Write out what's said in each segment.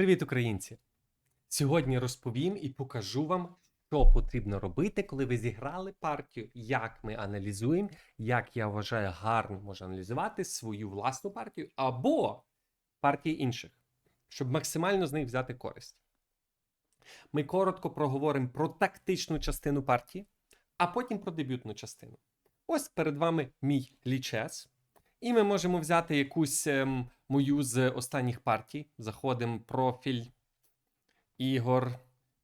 Привіт, українці! Сьогодні розповім і покажу вам, що потрібно робити, коли ви зіграли партію, як ми аналізуємо, як я вважаю, гарно можна аналізувати свою власну партію або партії інших, щоб максимально з них взяти користь. Ми коротко проговоримо про тактичну частину партії, а потім про дебютну частину. Ось перед вами мій лічес. І ми можемо взяти якусь ем, мою з останніх партій. Заходимо в профіль ігор.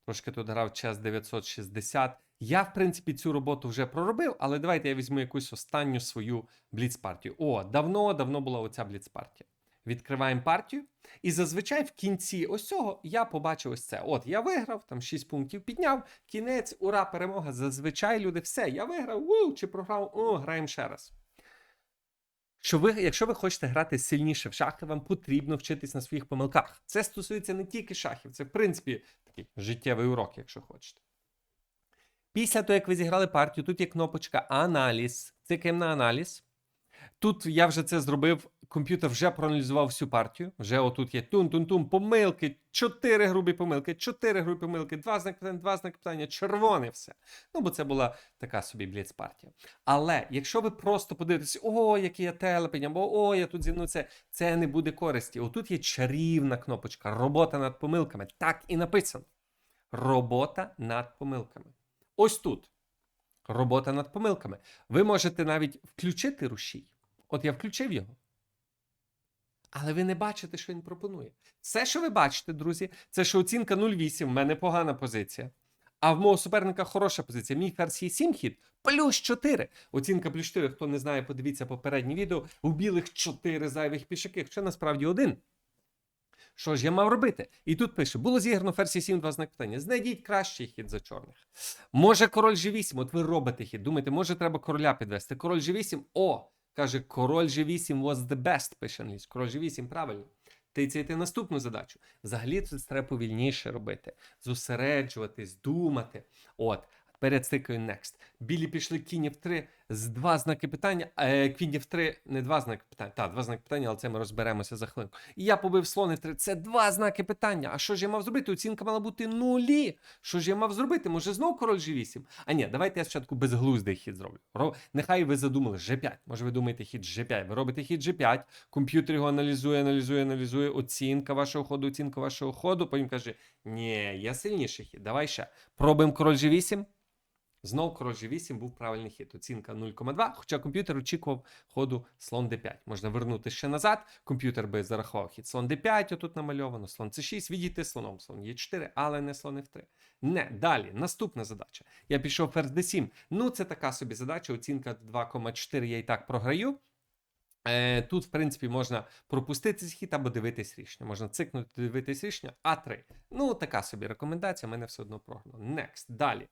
Трошки тут грав час 960. Я, в принципі, цю роботу вже проробив, але давайте я візьму якусь останню свою бліц-партію. О, давно-давно була оця бліц-партія. Відкриваємо партію. І зазвичай в кінці ось цього я побачив ось це. От, я виграв, там 6 пунктів підняв, кінець, ура, перемога. Зазвичай люди, все, я виграв, у, чи програв, о, граємо ще раз. Що ви, якщо ви хочете грати сильніше в шахи, вам потрібно вчитись на своїх помилках. Це стосується не тільки шахів, це, в принципі, такий життєвий урок, якщо хочете. Після того, як ви зіграли партію, тут є кнопочка Аналіз. Цикаємо на аналіз. Тут я вже це зробив. Комп'ютер вже проаналізував всю партію. Вже отут є тун-тун-тун, помилки, чотири грубі помилки, чотири грубі помилки, два знаки питання, два знаки питання, червоне все. Ну, бо це була така собі бліц-партія. Але якщо ви просто подивитесь, о, який я телепень, або о, я тут зі це, це не буде користі. Отут є чарівна кнопочка робота над помилками. Так і написано. Робота над помилками. Ось тут. Робота над помилками. Ви можете навіть включити рушій. От я включив його. Але ви не бачите, що він пропонує. Все, що ви бачите, друзі, це що оцінка 0,8, в мене погана позиція. А в мого суперника хороша позиція. Мій ферзь є 7 хід, плюс 4. Оцінка плюс 4, хто не знає, подивіться попереднє відео. У білих 4 зайвих пішаки, хоча насправді один. Що ж я мав робити? І тут пише: було зіграно ферзь 7, два знак питання. Знайдіть кращий хід за чорних. Може, король G8, от ви робите хід. Думаєте, може, треба короля підвести. Король G8, о! Каже, король G8 was the best, пише англійською. Король G8, правильно. Тицяйте наступну задачу. Взагалі це треба повільніше робити, зосереджуватись, думати. От, перед цикою next. Білі пішли кінь в 3 з два знаки питання. Е, кінь в 3 не два знаки питання. Так, два знаки питання, але це ми розберемося за хвилинку. І я побив слон в 3. Це два знаки питання. А що ж я мав зробити? Оцінка мала бути нулі. Що ж я мав зробити? Може знову король G8? А ні, давайте я спочатку безглуздий хід зроблю. Ро- Нехай ви задумали G5. Може ви думаєте хід G5. Ви робите хід G5, комп'ютер його аналізує, аналізує, аналізує. Оцінка вашого ходу, оцінка вашого ходу. Потім каже: Ні, я сильніший хід. Давай ще. Пробуємо король G8. Знов король G8 був правильний хід. Оцінка 0,2, хоча комп'ютер очікував ходу слон d5. Можна вернути ще назад. Комп'ютер би зарахував хід слон d5, отут намальовано, слон c6, відійти слоном, слон e4, але не слон f3. Не, далі, наступна задача. Я пішов ферзь d7. Ну, це така собі задача. Оцінка 2,4 я і так програю. Е, Тут, в принципі, можна пропустити хід або дивитись рішення. Можна цикнути, дивитись рішення, А3. Ну, така собі рекомендація, мене все одно прогнало. Next. Далі.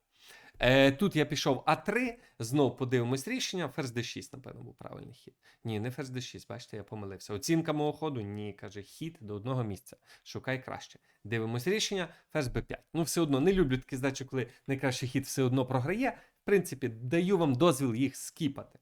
Е, Тут я пішов А3, знов подивимось рішення. Ферзь d6, напевно, був правильний хід. Ні, не ферзь d6, бачите, я помилився. Оцінка мого ходу, ні, каже, хід до одного місця. Шукай краще. Дивимось рішення, ферзь b5. Ну, все одно не люблю такі здачі, коли найкращий хід все одно програє. В принципі, даю вам дозвіл їх скіпати.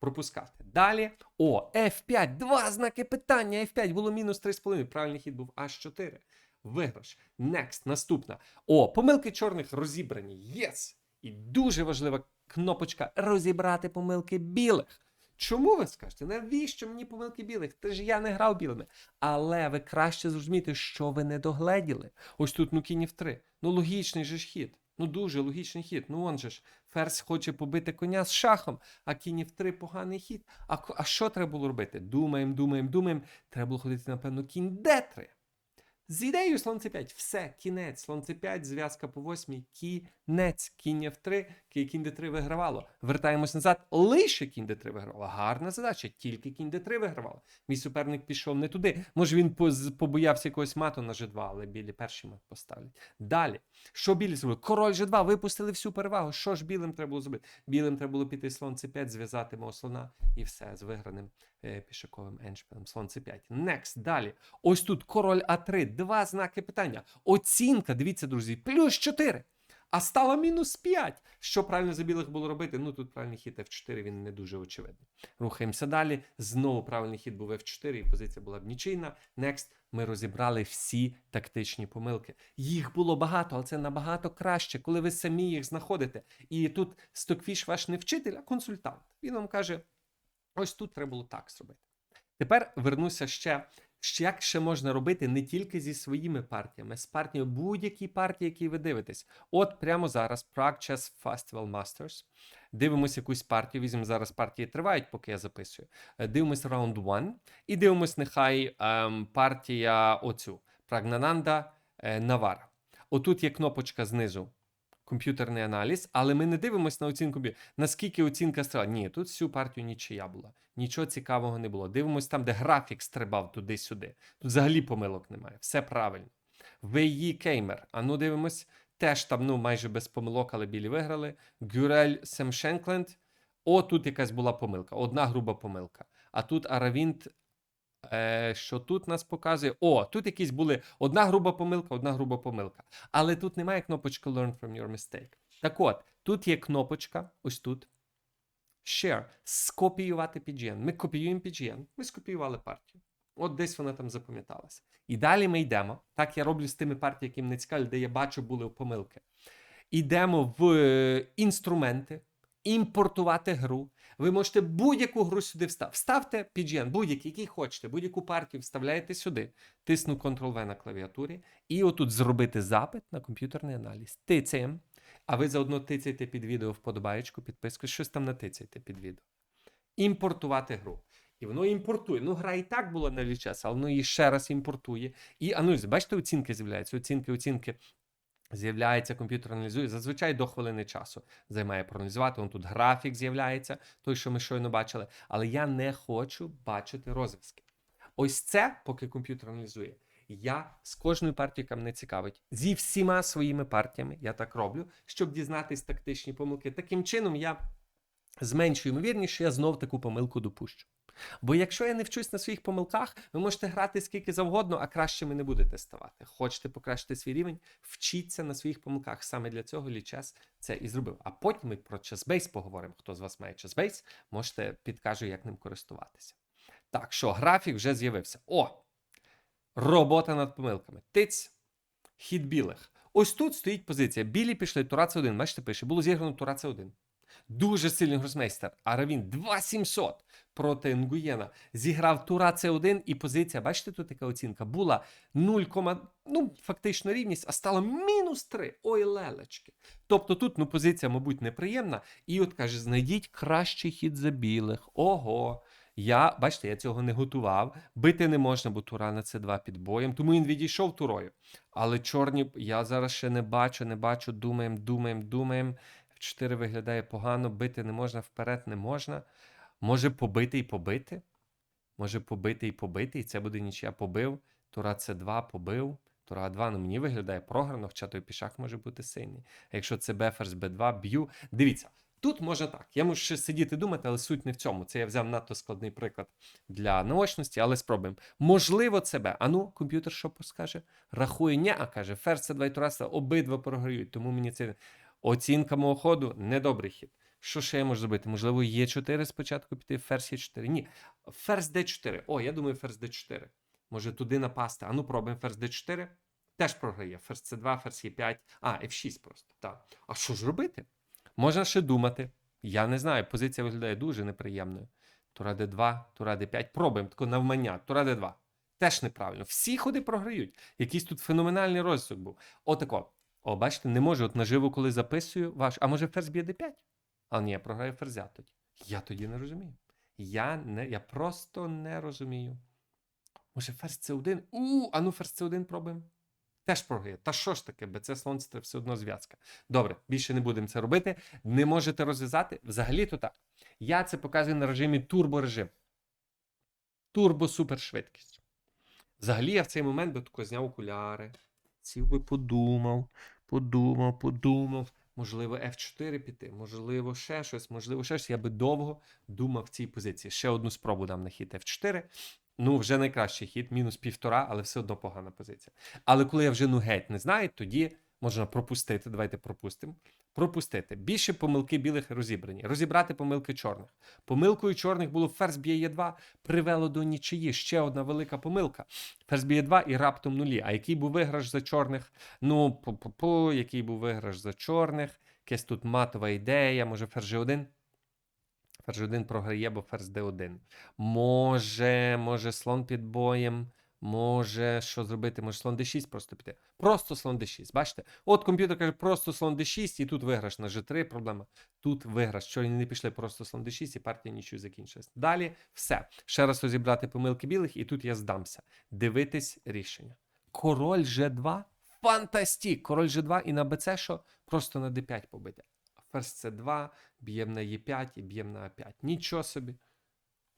Пропускати. Далі. О, F5, два знаки питання. F5 було мінус 3,5. Правильний хід був H4. Виграш. Next, наступна. О, помилки чорних розібрані. Єс! І дуже важлива кнопочка розібрати помилки білих. Чому ви скажете? Навіщо мені помилки білих? Ти ж я не грав білими. Але ви краще зрозумієте, що ви не догледіли. Ось тут ну кінь 3. Ну логічний же ж хід. Ну дуже логічний хід. Ну он же ж. Ферзь хоче побити коня з шахом, а кінь в 3 поганий хід. А, а що треба було робити? Думаємо, думаємо, думаємо. Треба було ходити, напевно, кінь d3. З ідеєю слон c5. Все, кінець. Слон c5, зв'язка по восьмій, кінець. Кінь f3, ки- кінь d3 вигравало. Вертаємось назад. Лише кінь d3 вигравало. Гарна задача, тільки кінь d3 вигравало. Мій суперник пішов не туди. Може він побоявся якогось мату на g2, але білі перший мат поставлять. Далі. Що білі зробили? Король g2, випустили всю перевагу. Що ж білим треба було зробити? Білим треба було піти слон c5, зв'язати мого слона і все з виграним е, пішаковим еншпілем. Слон c5. Next. Далі. Ось тут король А3. Два знаки питання. Оцінка, дивіться, друзі, плюс 4. А стала мінус 5. Що правильно за білих було робити? Ну тут правильний хід F4, він не дуже очевидний. Рухаємося далі. Знову правильний хід був F4, і позиція була б нічийна. Next. Ми розібрали всі тактичні помилки. Їх було багато, але це набагато краще, коли ви самі їх знаходите. І тут Стокфіш ваш не вчитель, а консультант. Він вам каже: ось тут треба було так зробити. Тепер вернуся ще. Як ще можна робити не тільки зі своїми партіями, з партіями будь-які партії, які ви дивитесь. От прямо зараз Prague Chess Festival Masters. Дивимося якусь партію. Візьмемо зараз партії тривають, поки я записую. Е, Дивимося раунд 1 і дивимось, нехай ем, партія оцю Прагнананда е, Навара. Отут є кнопочка знизу. Комп'ютерний аналіз, але ми не дивимося на оцінку. Наскільки оцінка стріла. Ні, тут всю партію нічия була. Нічого цікавого не було. Дивимось там, де графік стрибав туди-сюди. Тут взагалі помилок немає. Все правильно. VE Кеймер. А ну дивимось. Теж там ну, майже без помилок, але білі виграли. Гюрель Семшенкленд. О, тут якась була помилка. Одна груба помилка. А тут Аравінт. Е, що тут нас показує? О, тут якісь були одна груба помилка, одна груба помилка. Але тут немає кнопочки Learn from your mistake. Так от, тут є кнопочка, ось тут. Share. Скопіювати PGN. Ми копіюємо PGN. Ми скопіювали партію. От десь вона там запам'яталася. І далі ми йдемо. Так я роблю з тими партіями, які мене цікавлять, де я бачу, були помилки. Йдемо в е, інструменти, імпортувати гру. Ви можете будь-яку гру сюди вставити. Вставте PGN, будь-який, який хочете, будь-яку партію вставляєте сюди. Тисну Ctrl-V на клавіатурі. І отут зробити запит на комп'ютерний аналіз. Тицяємо. А ви заодно тицяйте під відео вподобаєчку, підписку, щось там натицяйте під відео. Імпортувати гру. І воно імпортує. Ну, гра і так була на час, але воно її ще раз імпортує. І аналізує. Бачите, оцінки з'являються. Оцінки, оцінки. З'являється, комп'ютер аналізує зазвичай до хвилини часу займає проаналізувати. Вон тут графік з'являється, той, що ми щойно бачили. Але я не хочу бачити розв'язки. Ось це, поки комп'ютер аналізує. Я з кожною партією, яка мене цікавить, зі всіма своїми партіями, я так роблю, щоб дізнатись тактичні помилки. Таким чином, я зменшую ймовірність, що я знов таку помилку допущу. Бо якщо я не вчусь на своїх помилках, ви можете грати скільки завгодно, а кращими не будете ставати. Хочете покращити свій рівень, вчіться на своїх помилках. Саме для цього лічес це і зробив. А потім ми про чесбейс поговоримо. Хто з вас має чесбейс, можете підкажу, як ним користуватися. Так, що графік вже з'явився. О! Робота над помилками. Тиць, хід білих. Ось тут стоїть позиція. Білі пішли, Тура це 1 Бачите, пише, було зіграно Тура це 1 Дуже сильний гросмейстер. Аравін 2700 проти Нгуєна. Зіграв Тура С1 і позиція, бачите, тут така оцінка була 0, ну, фактично рівність, а стала мінус 3. Ой, лелечки. Тобто тут ну, позиція, мабуть, неприємна. І от каже: знайдіть кращий хід за білих. Ого. Я, бачите, я цього не готував. Бити не можна, бо Тура на С2 під боєм, тому він відійшов турою. Але чорні, я зараз ще не бачу, не бачу, думаємо, думаємо, думаємо. 4 виглядає погано, бити не можна, вперед не можна. Може побити і побити. Може побити і побити, і це буде нічия побив. Тура С2 побив. Тура 2 ну мені виглядає програно, хоча той пішак може бути сильний. А якщо це Б, ферзь Б2, б'ю. Дивіться, тут може так. Я можу ще сидіти думати, але суть не в цьому. Це я взяв надто складний приклад для наочності, але спробуємо. Можливо, це Б. А ну, комп'ютер що скаже? Рахує, ні, а каже, ферзь С2 і Тура С2 обидва програють, тому мені це. Оцінка мого ходу недобрий хід. Що ще я можу зробити? Можливо, є 4 спочатку піти, ферзь є 4. Ні. Ферзь d4. О, я думаю, ферзь d4. Може туди напасти. А ну пробуємо ферзь d4. Теж програє. Ферзь c2, ферзь e5. А, f6 просто. Так. А що ж робити? Можна ще думати. Я не знаю. Позиція виглядає дуже неприємною. Тура d2, тура d5. Пробуємо тако навмання. Тура d2. Теж неправильно. Всі ходи програють. Якийсь тут феноменальний розвиток був. Отако. О, бачите, не можу от наживо, коли записую ваш. А може ферзь б'є d5? А ні, я програю ферзя тоді. Я тоді не розумію. Я не, я просто не розумію. Може, ферзь це 1 У, а ну ферзь це 1 пробуємо. Теж програє. Та що ж таке, слон це все одно зв'язка. Добре, більше не будемо це робити. Не можете розв'язати. Взагалі-то так. Я це показую на режимі турборежим. Турбо-супершвидкість. Взагалі, я в цей момент би тако зняв окуляри. Сів би подумав, подумав, подумав. Можливо, F4 піти, можливо, ще щось, можливо, ще щось. Я би довго думав в цій позиції. Ще одну спробу дам на хід F4. Ну, вже найкращий хід, мінус півтора, але все одно погана позиція. Але коли я вже ну геть не знаю, тоді можна пропустити. Давайте пропустимо. Пропустити. Більше помилки білих розібрані. Розібрати помилки чорних. Помилкою чорних було ферзь б'є Е2, привело до нічиї. Ще одна велика помилка. Ферзь б'є 2 і раптом нулі. А який був виграш за чорних? Ну, по-по-по, який був виграш за чорних? Якась тут матова ідея, може ферзь G1? Ферзь 1 програє, бо ферзь d1. Може, може слон під боєм. Може, що зробити? Може слон d6 просто піти. Просто слон d6. Бачите? От комп'ютер каже, просто слон d6, і тут виграш на g3. Проблема. Тут виграш. Що вони не пішли просто слон d6, і партія нічого закінчилась. Далі все. Ще раз розібрати помилки білих, і тут я здамся. Дивитись рішення. Король g2. Фантастік! Король g2 і на bc що? Просто на d5 побити. Ферзь c2, б'ємо на e5 і б'ємо на a5. Нічого собі.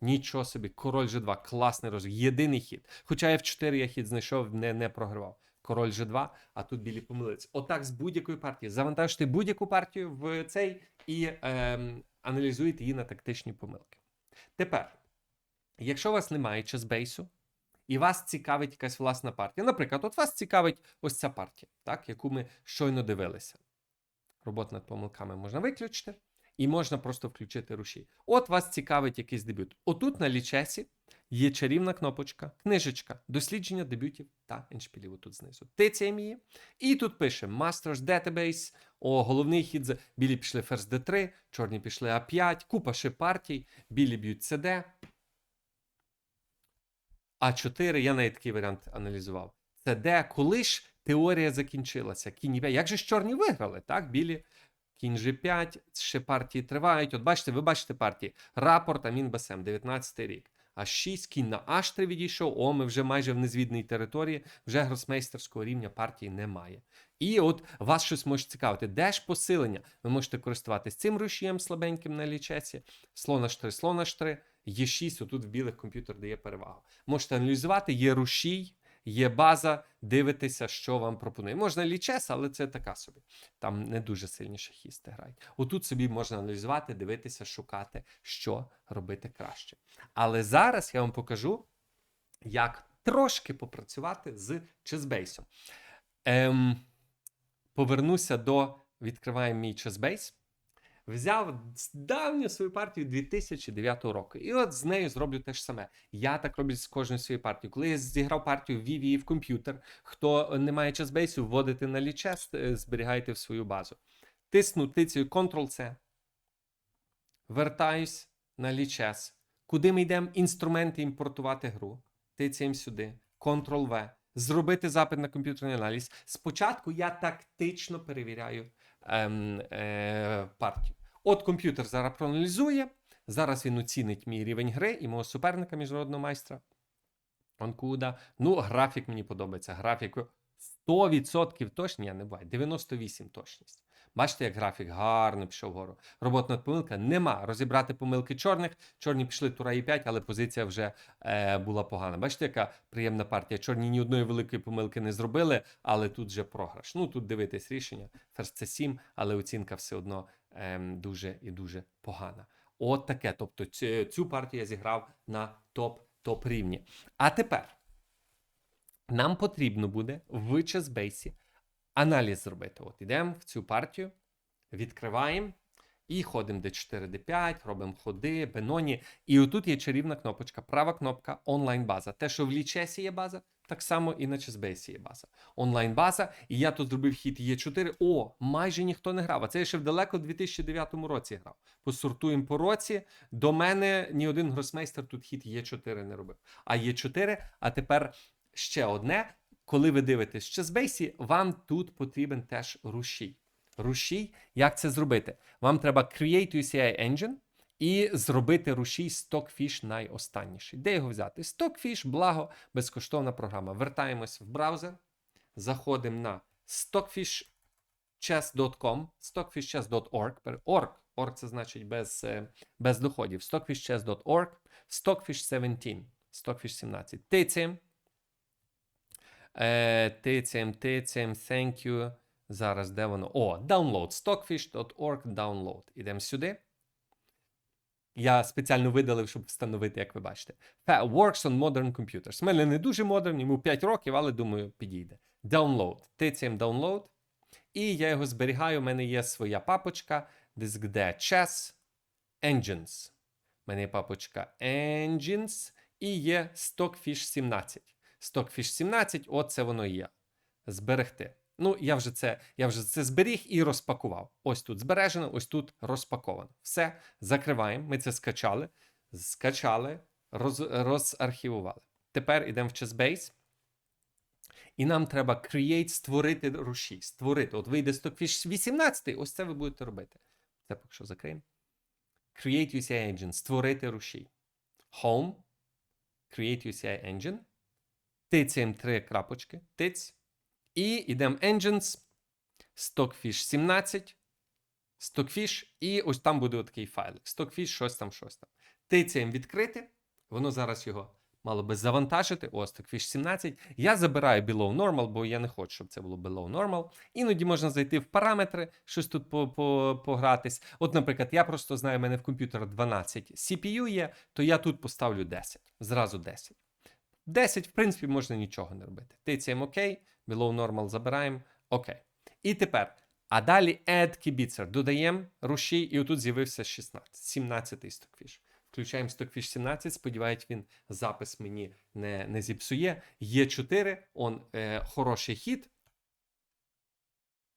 Нічого собі, король G2, класний розвиток, єдиний хід. Хоча я в 4 я хід знайшов, не, не програвав. Король G2, а тут білі помилиці. Отак з будь-якої партії. Завантажте будь-яку партію в цей і ем, аналізуйте її на тактичні помилки. Тепер, якщо у вас немає чесбейсу, і вас цікавить якась власна партія. Наприклад, от вас цікавить ось ця партія, так, яку ми щойно дивилися. Роботу над помилками можна виключити. І можна просто включити рушій. От вас цікавить якийсь дебют. Отут на лічесі є чарівна кнопочка, книжечка, дослідження дебютів та еншпілів. Отут знизу. Тицяємо її. І тут пише Masters Database. О, головний хід. Білі пішли ферзь D3, чорні пішли А5, купа ще партій, білі б'ють CD. А4, я навіть такий варіант аналізував. CD, коли ж теорія закінчилася? Кінь 5. Як же ж чорні виграли? Так, білі Кінь G5, ще партії тривають. От бачите, ви бачите партії. Рапорт Амін Басем, 19 рік. А 6 кінь на H3 відійшов. О, ми вже майже в незвідній території, вже гросмейстерського рівня партії немає. І от вас щось може цікавити. Де ж посилення? Ви можете користуватися цим рушієм слабеньким на лічесі, слон H3, слон H3, є 6, отут в білих комп'ютер дає перевагу. Можете аналізувати, є рушій, є база, дивитися, що вам пропонує. Можна лічес, але це така собі. Там не дуже сильні шахісти грають. Отут собі можна аналізувати, дивитися, шукати, що робити краще. Але зараз я вам покажу, як трошки попрацювати з чесбейсом. Ем, повернуся до відкриваємо мій чесбейс. Взяв давню свою партію 2009 року. І от з нею зроблю те ж саме. Я так роблю з кожною своєю партією. Коли я зіграв партію в VV в комп'ютер, хто не має чесбейсу, вводите на лічест, е, зберігаєте в свою базу. Тисну тицею Ctrl-C. Вертаюсь на лічес. Куди ми йдемо? Інструменти імпортувати гру. Тицяємо сюди. Ctrl-V. Зробити запит на комп'ютерний аналіз. Спочатку я тактично перевіряю партію. От комп'ютер зараз проаналізує. Зараз він оцінить мій рівень гри і мого суперника міжнародного майстра. Онкуда. Ну, графік мені подобається. Графік 100% точно, я не буває. 98 точність. Бачите, як графік гарно пішов вгору. Роботна помилка нема. Розібрати помилки чорних. Чорні пішли тура і 5, але позиція вже е, була погана. Бачите, яка приємна партія. Чорні ні одної великої помилки не зробили, але тут вже програш. Ну тут дивитись рішення. Ферзь це 7, але оцінка все одно е, дуже і дуже погана. От таке. Тобто цю, партію я зіграв на топ-топ рівні. А тепер нам потрібно буде в чесбейсі аналіз зробити. От ідемо в цю партію, відкриваємо і ходимо d4, d5, робимо ходи, беноні. І отут є чарівна кнопочка, права кнопка онлайн-база. Те, що в лічесі є база, так само і на чесбейсі є база. Онлайн-база. І я тут зробив хід Є4. О, майже ніхто не грав. А це я ще в далеко в 2009 році грав. Посортуємо по році. До мене ні один гросмейстер тут хід Є4 не робив. А Є4, а тепер ще одне. Коли ви дивитесь чесбейсі, вам тут потрібен теж рушій. Рушій, як це зробити? Вам треба Create UCI Engine і зробити рушій Stockfish найостанніший. Де його взяти? Stockfish, благо, безкоштовна програма. Вертаємось в браузер, заходимо на stockfishchess.com, stockfishchess.org. Org. Org це значить без, е, без доходів. stockfishchess.org, stockfish 17, stockfish 17. Тицяємо. Е, тицяємо, тицяємо, thank you. Зараз де воно? О, download. stockfish.org download. Ідемо сюди. Я спеціально видалив, щоб встановити, як ви бачите. Works on modern computers. У мене не дуже модерн, йому 5 років, але думаю, підійде. Download. Тицяємо download. і я його зберігаю. У мене є своя папочка, десь де chess engines. У мене є папочка engines і є Stockfish 17. Stockfish 17, оце воно є. Зберегти. Ну, я вже це я вже це зберіг і розпакував. Ось тут збережено, ось тут розпаковано. Все, закриваємо. Ми це скачали, скачали, роз, розархівували. Тепер йдемо в ChessBase. І нам треба create, створити рушій. Створити. От вийде Stockfish 18, ось це ви будете робити. Це поки що закриємо. Create UCI Engine. Створити рушій. Home. Create UCI Engine. Тицяємо три крапочки. Тиць. І йдемо Engines. Stockfish 17. Stockfish. І ось там буде такий файлик. Stockfish, щось там, щось там. Тицяємо відкрити. Воно зараз його мало би завантажити. О, Stockfish 17. Я забираю below normal, бо я не хочу, щоб це було below normal. Іноді можна зайти в параметри, щось тут по- по- погратись. От, наприклад, я просто знаю, у мене в комп'ютера 12 CPU є, то я тут поставлю 10. Зразу 10. 10, в принципі, можна нічого не робити. Тицяємо ОК, below normal забираємо. ОК. І тепер. А далі add kibitzer. Додаємо рушій, і отут з'явився 16, 17 Stockfish. Включаємо Stockfish 17, сподіваюсь, він запис мені не, не зіпсує. Є 4, он е, хороший хід.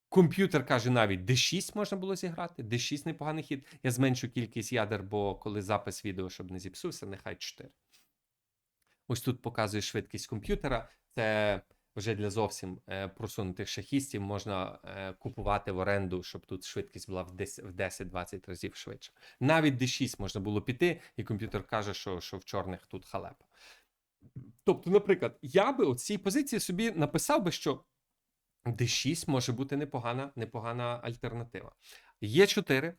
Комп'ютер каже, навіть D6 можна було зіграти. D6 непоганий хід. Я зменшу кількість ядер, бо коли запис відео, щоб не зіпсувся, нехай 4. Ось тут показує швидкість комп'ютера. Це вже для зовсім е, просунутих шахістів можна е, купувати в оренду, щоб тут швидкість була в 10 в 10-20 разів швидше. Навіть D6 можна було піти, і комп'ютер каже, що, що в чорних тут халепа. Тобто, наприклад, я би у цій позиції собі написав би, що D6 може бути непогана, непогана альтернатива. Є 4,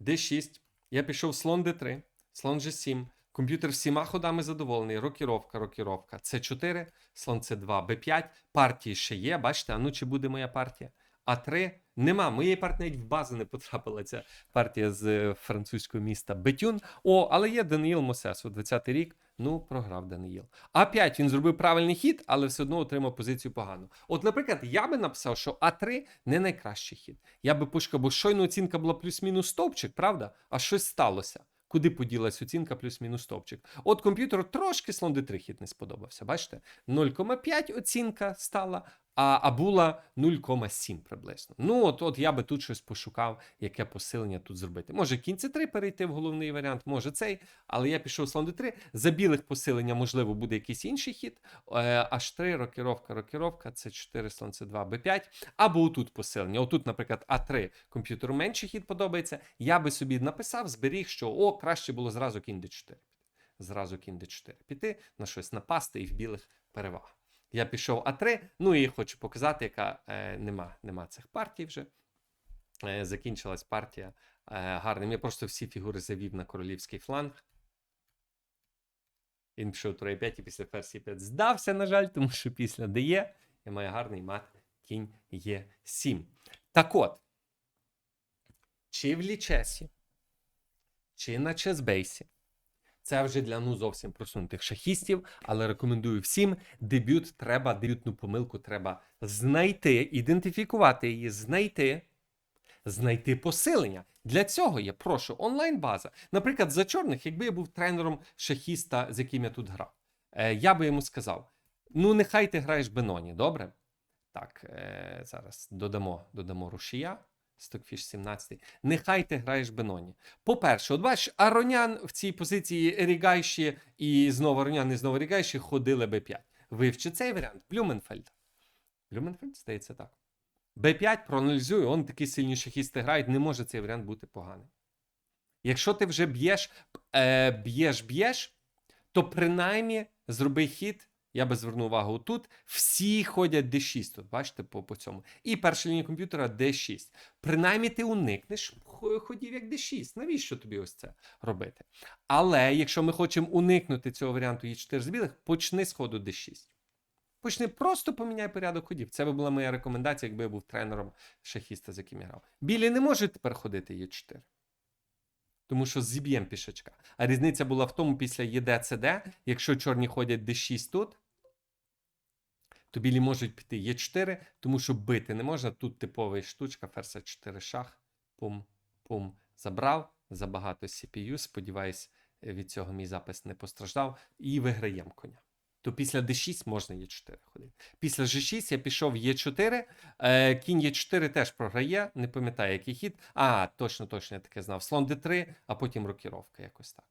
D6, я пішов слон D3, слон G7, комп'ютер всіма ходами задоволений, рокіровка, рокіровка, C4, слон C2, B5, партії ще є, бачите, а ну чи буде моя партія? А3 нема, моєї партії навіть в базу не потрапила ця партія з е, французького міста Бетюн. О, але є Даниїл Мосесу, 20-й рік. Ну, програв Даниїл. А5 він зробив правильний хід, але все одно отримав позицію погану. От, наприклад, я би написав, що А3 не найкращий хід. Я би пошукав, бо щойно оцінка була плюс-мінус стовпчик, правда? А щось сталося. Куди поділась оцінка плюс-мінус топчик. От комп'ютеру трошки слон D3 хід не сподобався. Бачите? 0,5 оцінка стала, а, а була 0,7 приблизно. Ну, от, от я би тут щось пошукав, яке посилення тут зробити. Може кінь C3 перейти в головний варіант, може цей, але я пішов слон D3. За білих посилення, можливо, буде якийсь інший хід. Е, H3, рокіровка, рокіровка, C4, слон C2, B5. Або отут посилення. Отут, наприклад, А3 комп'ютеру менший хід подобається. Я би собі написав, зберіг, що о, краще було зразу кінь D4. Зразу кінь D4 піти, на щось напасти і в білих перевага. Я пішов А3, ну і хочу показати, яка е, нема, нема цих партій вже. Е, закінчилась партія е, гарним. Я просто всі фігури завів на королівський фланг. Він пішов тура 5 і після ферзь 5 здався, на жаль, тому що після ДЕ я маю гарний мат кінь Е7. Так от, чи в лічесі, чи на чесбейсі, це вже для ну зовсім просунутих шахістів, але рекомендую всім. Дебют треба, дебютну помилку треба знайти, ідентифікувати її, знайти, знайти посилення. Для цього є, прошу, онлайн-база. Наприклад, за чорних, якби я був тренером шахіста, з яким я тут грав, е, я би йому сказав: ну, нехай ти граєш Беноні, добре? Так, е, зараз додамо, додамо рушія. Stockfish 17. Нехай ти граєш Беноні. По-перше, от бачиш, Аронян в цій позиції Рігайші і знову Аронян і знову Рігайші ходили Б5. Вивчи цей варіант. Блюменфельд. Блюменфельд, здається, так. Б5 проаналізуй, он такі сильні шахісти грають, не може цей варіант бути поганий. Якщо ти вже б'єш, е, б'єш, б'єш, то принаймні зроби хід. Я би звернув увагу тут. Всі ходять D6, тут, бачите, по, по цьому. І перша лінія комп'ютера D6. Принаймні ти уникнеш ходів як D6. Навіщо тобі ось це робити? Але якщо ми хочемо уникнути цього варіанту Е4 з білих, почни з ходу D6. Почни, просто поміняй порядок ходів. Це би була моя рекомендація, якби я був тренером шахіста, з яким я грав. Білі не можуть тепер ходити Е4. Тому що зіб'єм пішачка. А різниця була в тому, після ЄД ЦД, якщо чорні ходять D6 тут, то білі можуть піти Е4, тому що бити не можна. Тут типовий штучка, ферзь 4 шах, пум, пум, забрав, забагато CPU, сподіваюсь, е, від цього мій запис не постраждав, і виграємо коня. То після d6 можна Е4 ходити. Після G6 я пішов Е4, е, кінь Е4 теж програє, не пам'ятаю, який хід. А, точно, точно, я таке знав. Слон d3, а потім рокіровка, якось так.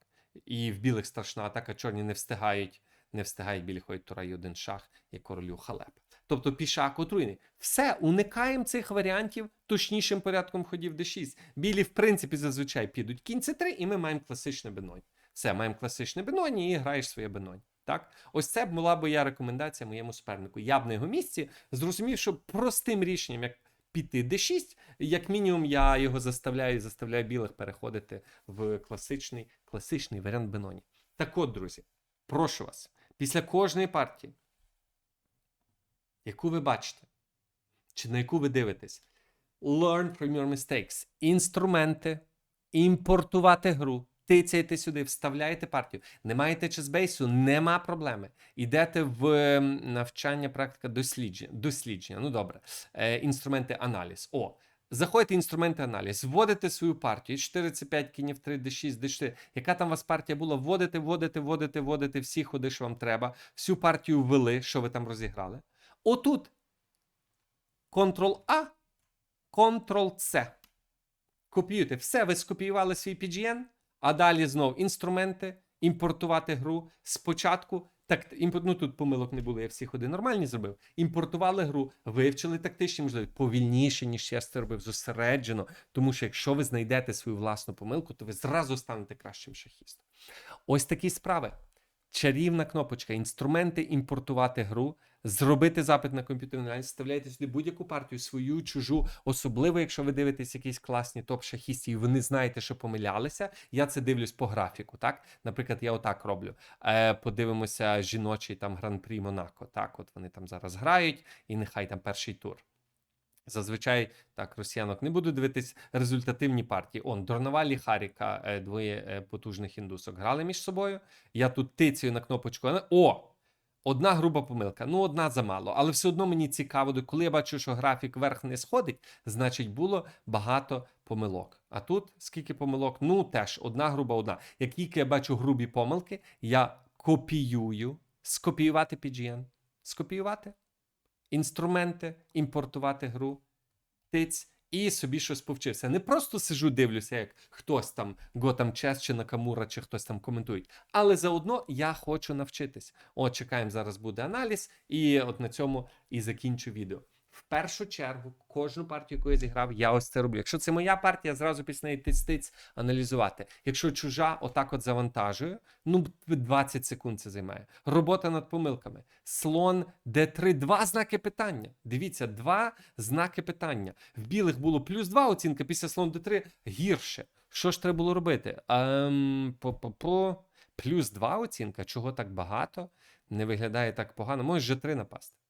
І в білих страшна атака, чорні не встигають, не встигають білі ходять тура і один шах, і королю халеп. Тобто пішак отруйний. Все, уникаємо цих варіантів точнішим порядком ходів d6. Білі, в принципі, зазвичай підуть кінь c3, і ми маємо класичне бенонь. Все, маємо класичне бенонь і граєш своє бенонь. Так, ось це була моя рекомендація моєму супернику. Я б на його місці зрозумів, що простим рішенням, як піти d6, як мінімум, я його заставляю заставляю білих переходити в класичний, класичний варіант беноні. Так от, друзі, прошу вас, після кожної партії, яку ви бачите, чи на яку ви дивитесь, learn from your mistakes. Інструменти, імпортувати гру. Тицяєте сюди, вставляєте партію. Не маєте чесбейсу, нема проблеми. Йдете в навчання, практика дослідження. дослідження. Ну добре. Е, інструменти аналіз. О, заходите інструменти аналіз, вводите свою партію. 4 це 5 кінів 3, d6, d4. Яка там у вас партія була? Вводите, вводите, вводите, вводите всі ходи, що вам треба. Всю партію ввели, що ви там розіграли. Отут Ctrl-A, Ctrl-C. Копіюєте. Все, ви скопіювали свій PGN, а далі знов інструменти, імпортувати гру. Спочатку, так, ну тут помилок не було, я всі ходи нормальні зробив. Імпортували гру, вивчили тактичні можливості, повільніше, ніж я це робив, зосереджено. Тому що якщо ви знайдете свою власну помилку, то ви зразу станете кращим шахістом. Ось такі справи. Чарівна кнопочка, інструменти імпортувати гру, зробити запит на комп'ютерний аналіз, вставляєте сюди будь-яку партію, свою, чужу, особливо, якщо ви дивитесь якісь класні топ-шахістів, і ви не знаєте, що помилялися. Я це дивлюсь по графіку. Так, наприклад, я отак роблю. Е, подивимося жіночий там гран-прі Монако. Так, от вони там зараз грають, і нехай там перший тур. Зазвичай так, росіянок не буду дивитись результативні партії. Он Дорновалі Харіка, е, двоє е, потужних індусок грали між собою. Я тут тицюю на кнопочку. О! Одна груба помилка. Ну, одна замало. Але все одно мені цікаво, коли я бачу, що графік вверх не сходить, значить було багато помилок. А тут скільки помилок? Ну, теж одна груба, одна. Як тільки я бачу грубі помилки, я копіюю, скопіювати PGN. Скопіювати інструменти, імпортувати гру, тиць і собі щось повчився. Не просто сижу, дивлюся, як хтось там Готам Чес чи Накамура, чи хтось там коментують. Але заодно я хочу навчитись. От чекаємо, зараз буде аналіз, і от на цьому і закінчу відео. Першу чергу, кожну партію, яку я зіграв, я ось це роблю. Якщо це моя партія, зразу після неї тиць-тиць аналізувати. Якщо чужа, отак от завантажую, ну 20 секунд це займає. Робота над помилками. Слон D3, два знаки питання. Дивіться, два знаки питання. В білих було плюс 2 оцінка, після слон D3 гірше. Що ж треба було робити? Ем, по-по-по. Плюс 2 оцінка, чого так багато? Не виглядає так погано. Може G3 напасти.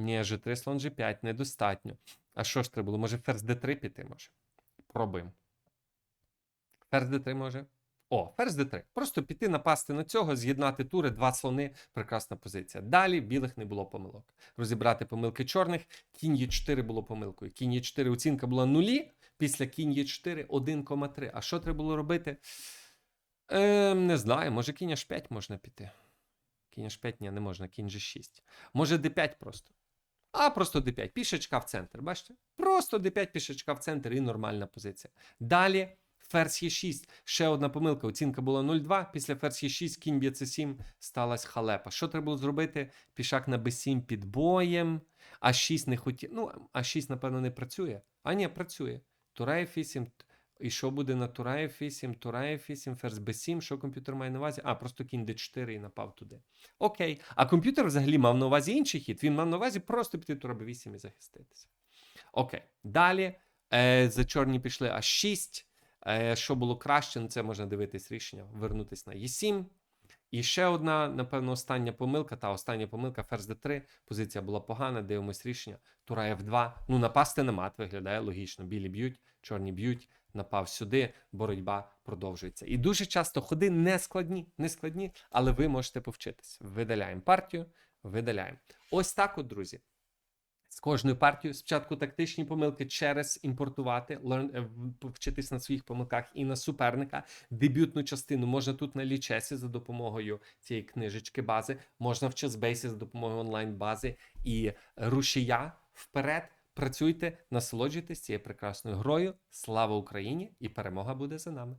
Ні, G3, слон G5, недостатньо. А що ж треба було? Може ферзь D3 піти може? Пробуємо. Ферзь D3 може. О, ферзь D3. Просто піти напасти на цього, з'єднати тури, два слони. Прекрасна позиція. Далі білих не було помилок. Розібрати помилки чорних. Кінь Е4 було помилкою. Кінь Е4 оцінка була нулі. Після кінь Е4 1,3. А що треба було робити? Е, не знаю, може кінь H5 можна піти. Кінь H5 ні, не можна, кінь G6. Може D5 просто. А просто d5. Пішечка в центр. Бачите? Просто d5 пішечка в центр і нормальна позиція. Далі ферзь Е6. Ще одна помилка. Оцінка була 0,2. Після ферзь Е6, кінь б'є С7, сталася халепа. Що треба було зробити? Пішак на b7 під боєм. А6 не хотів. Ну, А6, напевно, не працює. А ні, працює. Тура F8. І що буде на Тура F8, Тура F8, ферзь b7, що комп'ютер має на увазі? А, просто кінь d4 і напав туди. Окей. А комп'ютер взагалі мав на увазі інший хід. Він мав на увазі просто піти Тура b8 і захиститися. Окей. Далі е, за чорні пішли А6. Е, що було краще, на це можна дивитись рішення, вернутися на Е7. І ще одна, напевно, остання помилка. Та остання помилка ферзь d3. Позиція була погана, дивимось рішення. Тура F2. Ну, напасти на мат виглядає логічно. Білі б'ють, чорні б'ють, напав сюди, боротьба продовжується. І дуже часто ходи не складні, не складні, але ви можете повчитись. Видаляємо партію, видаляємо. Ось так, от, друзі. З кожною партією спочатку тактичні помилки через імпортувати, learn, е, вчитись на своїх помилках і на суперника. Дебютну частину можна тут на лічесі за допомогою цієї книжечки бази, можна в часбейсі за допомогою онлайн-бази і рушія вперед. Працюйте, насолоджуйтесь цією прекрасною грою. Слава Україні! І перемога буде за нами!